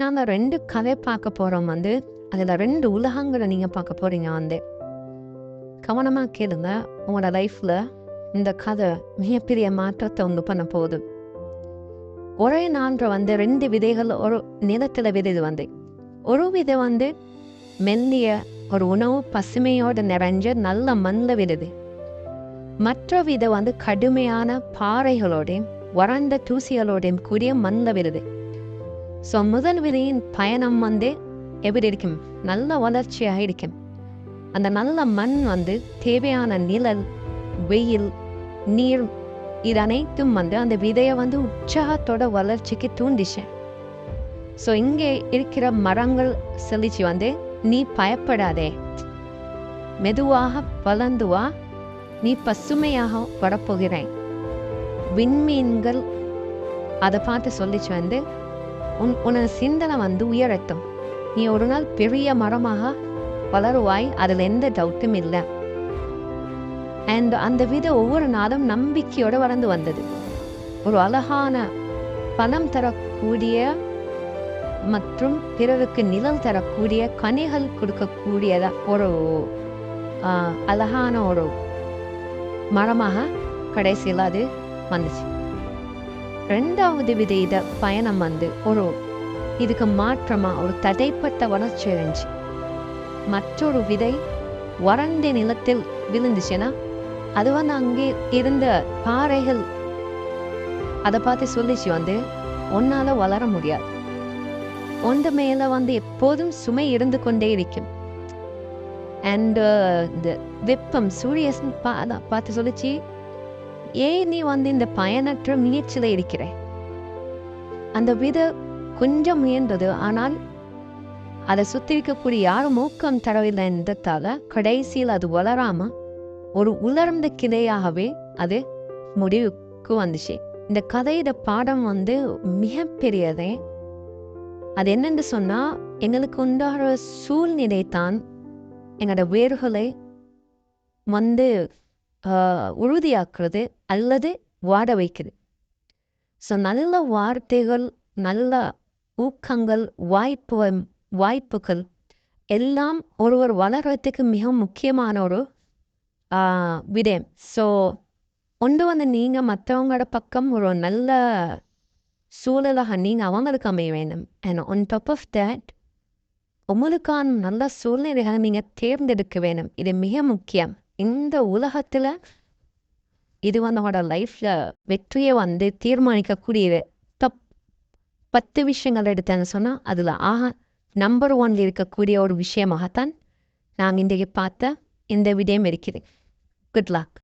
நாங்கள் ரெண்டு கதை பார்க்க போகிறோம் வந்து அதில் ரெண்டு உலகங்களை நீங்கள் பார்க்க போகிறீங்க வந்து. கவனமாக கேளுங்க உங்களோட லைஃப்பில் இந்த கதை மிகப்பெரிய மாற்றத்தை உண்டு பண்ண போகுது. ஒரே நான்ற வந்து ரெண்டு விதைகள் ஒரு நிலத்தில் விதைது வந்து. ஒரு விதை வந்து மெல்லிய ஒரு உணவு பசுமையோடு நிறைஞ்ச நல்ல மண்ணில் விடுது மற்ற விதை வந்து கடுமையான பாறைகளோடையும் வறண்ட தூசிகளோடையும் கூடிய மண்ணில் விடுது ஸோ முதல் விதையின் பயணம் வந்து எப்படி இருக்கும்? நல்ல வளர்ச்சியாக இருக்கும். அந்த நல்ல மண் வந்து தேவையான நிழல் வெயில் நீர் இது அனைத்தும் வந்து அந்த விதையை வந்து உற்சாகத்தோட வளர்ச்சிக்கு தூண்டிச்சேன் ஸோ இங்கே இருக்கிற மரங்கள் செழிச்சு வந்து நீ பயப்படாதே. மெதுவாக வளர்ந்து வா. நீ பசுமையாக வரப்போகிறேன். விண்மீன்கள் அதை பார்த்து சொல்லிச்சு வந்து உன் உனது சிந்தனை வந்து உயரட்டும். நீ ஒரு நாள் பெரிய மரமாக வளருவாய் அதில் எந்த டவுட்டும் இல்லை. அண்ட் அந்த வித ஒவ்வொரு நாளும் நம்பிக்கையோடு வளர்ந்து வந்தது. ஒரு அழகான பணம் தரக்கூடிய மற்றும் பிறருக்கு நிழல் தரக்கூடிய கனிகள் கொடுக்கக்கூடியதா ஒரு அழகான ஒரு மரமாக கடைசியில் அது வந்துச்சு. ரெண்டாவது வித பயணம் வந்து ஒரு இதுக்கு மாற்றமா ஒரு தடைப்பட்ட வளர்ச்சி இருந்துச்சு மற்றொரு விதை வறண்ட நிலத்தில் விழுந்துச்சுன்னா அது வந்து அங்கே இருந்த பாறைகள் அதை பார்த்து சொல்லிச்சு வந்து உன்னால வளர முடியாது. ஒன்று மேல வந்து எப்போதும் சுமை இருந்து கொண்டே இருக்கும். அண்ட் uh, இந்த வெப்பம் சூரியன் பார்த்து சொல்லிச்சு ஏன் நீ வந்து இந்த பயனற்ற முயற்சியில இருக்கிற. அந்த வித கொஞ்சம் முயன்றது ஆனால் அதை சுத்தி இருக்கக்கூடிய யாரும் ஊக்கம் தரவில்லை என்றதால கடைசியில் அது வளராம ஒரு உலர்ந்த கிளையாகவே அது முடிவுக்கு வந்துச்சு. இந்த கதையோட பாடம் வந்து மிகப்பெரியதே அது என்னென்று சொன்னா எங்களுக்கு உண்டாகிற சூழ்நிலை தான் எங்களோட வேர்களை வந்து உறுதியாக்குறது அல்லது வாட வைக்குது ஸோ நல்ல வார்த்தைகள் நல்ல ஊக்கங்கள் வாய்ப்பு வாய்ப்புகள் எல்லாம் ஒருவர் வளர்றதுக்கு மிக முக்கியமான ஒரு ஆஹ், விடயம். ஸோ ஒன்று வந்து நீங்கள் மற்றவங்களோட பக்கம் ஒரு நல்ல சூழலாக நீங்கள் அவங்களுக்கு அமைய வேண்டும். And one top of that உங்களுக்கான நல்ல சூழ்நிலைகளை நீங்கள் தேர்ந்தெடுக்க வேணும் இது மிக முக்கியம். இந்த உலகத்தில் இது வந்து லைஃப்பில் வெற்றியை வந்து தீர்மானிக்கக்கூடியது. தப் பத்து விஷயங்கள் எடுத்தேன்னு சொன்னால் அதில் ஆக நம்பர் ஒன்ல இருக்கக்கூடிய ஒரு விஷயமாகத்தான் நாங்கள் இன்றைக்கு பார்த்த இந்த விடயம் இருக்குது. Good luck